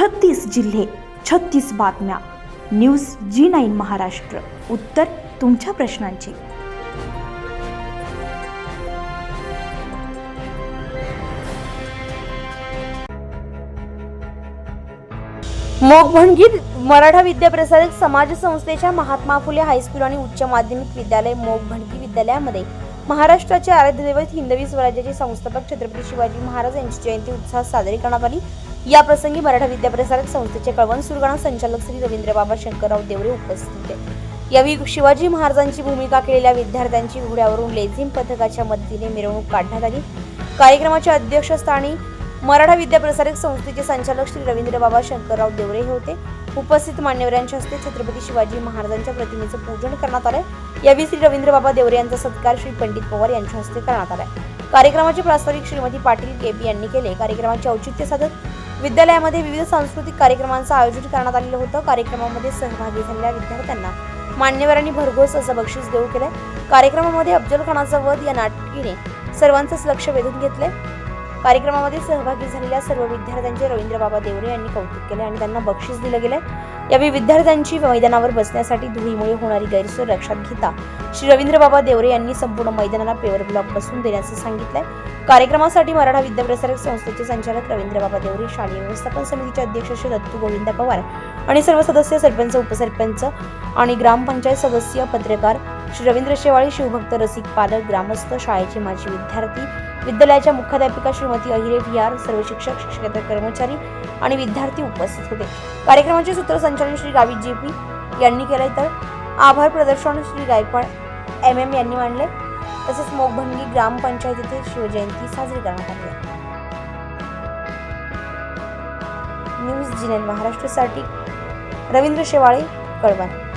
छत्तीस जिल्हे छत्तीस बातम्या. News G nine Maharashtra. उत्तर तुमच्या प्रश्नांची. मोगभणगी मराठा विद्याप्रसारक समाज संस्थेच्या महात्मा फुले हायस्कूल आणि उच्च माध्यमिक विद्यालय मोगभणगी विद्यालयामध्ये महाराष्ट्राचे आराध्यदैवत हिंदवी स्वराज्याचे संस्थापक छत्रपती शिवाजी महाराज यांची जयंती उत्साहात साजरी करण्यात आली. या प्रसंगी मराठा विद्याप्रसारक संस्थेचे कळवण सुरगाणा संचालक श्री रवींद्र बाबा शंकरराव देवरे उपस्थित होते यावेळी शिवाजी महाराजांची भूमिका केलेल्या विद्यार्थ्यांची घोड्यावरून लेझिम पथकाच्या मदतीने मिरवणूक काढण्यात आली. कार्यक्रमाच्या अध्यक्षस्थानी मराठा विद्याप्रसारक संस्थेचे संचालक श्री रवींद्र बाबा शंकरराव देवरे हे होते. उपस्थित मान्यवरांच्या हस्ते छत्रपती शिवाजी महाराजांच्या प्रतिमेचं पूजन करण्यात आलंय. यावेळी श्री रवींद्र बाबा देवरे यांचा सत्कार श्री पंडित पवार यांच्या हस्ते करण्यात आलाय. कार्यक्रमाचे प्रास्ताविक श्रीमती पाटील केपी यांनी केले. कार्यक्रमाचे औचित्य साधत विद्यालयामध्ये विविध सांस्कृतिक कार्यक्रमांचं आयोजन करण्यात आलेलं होतं. कार्यक्रमामध्ये सहभागी झालेल्या विद्यार्थ्यांना मान्यवरांनी भरघोस असं बक्षीस देऊ केलं कार्यक्रमामध्ये अफजल खानाचा वध या नाटकीने सर्वांचंच लक्ष वेधून घेतले कार्यक्रमामध्ये सहभागी झालेल्या सर्व विद्यार्थ्यांचे रवींद्र बाबा देवरे यांनी कौतुक केले आणि त्यांना बक्षीस दिलं गेलं यावेळी विद्यार्थ्यांची मैदानावर बसण्यासाठी धुळीमुळे होणारी गैरसोय लक्षात घेता श्री रवींद्र बाबा देवरे यांनी संपूर्ण मैदानाला पेवर ब्लॉक बसवून देण्याचं सांगितलंय. कार्यक्रमासाठी मराठा विद्याप्रसारक संस्थेचे संचालक रवींद्र बाबा देवरे शालेय व्यवस्थापन समितीचे अध्यक्ष श्री दत्तू गोविंद पवार आणि सर्व सदस्य सरपंच उपसरपंच आणि ग्रामपंचायत सदस्य पत्रकार श्री रवींद्र शेवाळी शिवभक्त रसिक पालक ग्रामस्थ शाळेचे माजी विद्यार्थी विद्यालयाच्या मुख्याध्यापिका श्रीमती अहिरे विहार सर्व शिक्षक शिक्षकेतर कर्मचारी आणि विद्यार्थी उपस्थित होते. कार्यक्रमाचे सूत्रसंचालन श्री गावित जे पी यांनी केले तर आभार प्रदर्शन श्री गायकवाड एम एम यांनी मांडले तसेच मोगभंगी ग्रामपंचायत येथे शिवजयंती साजरी करण्यात आली न्यूज जिनेन महाराष्ट्रासाठी रवींद्र शेवाळे कळवण.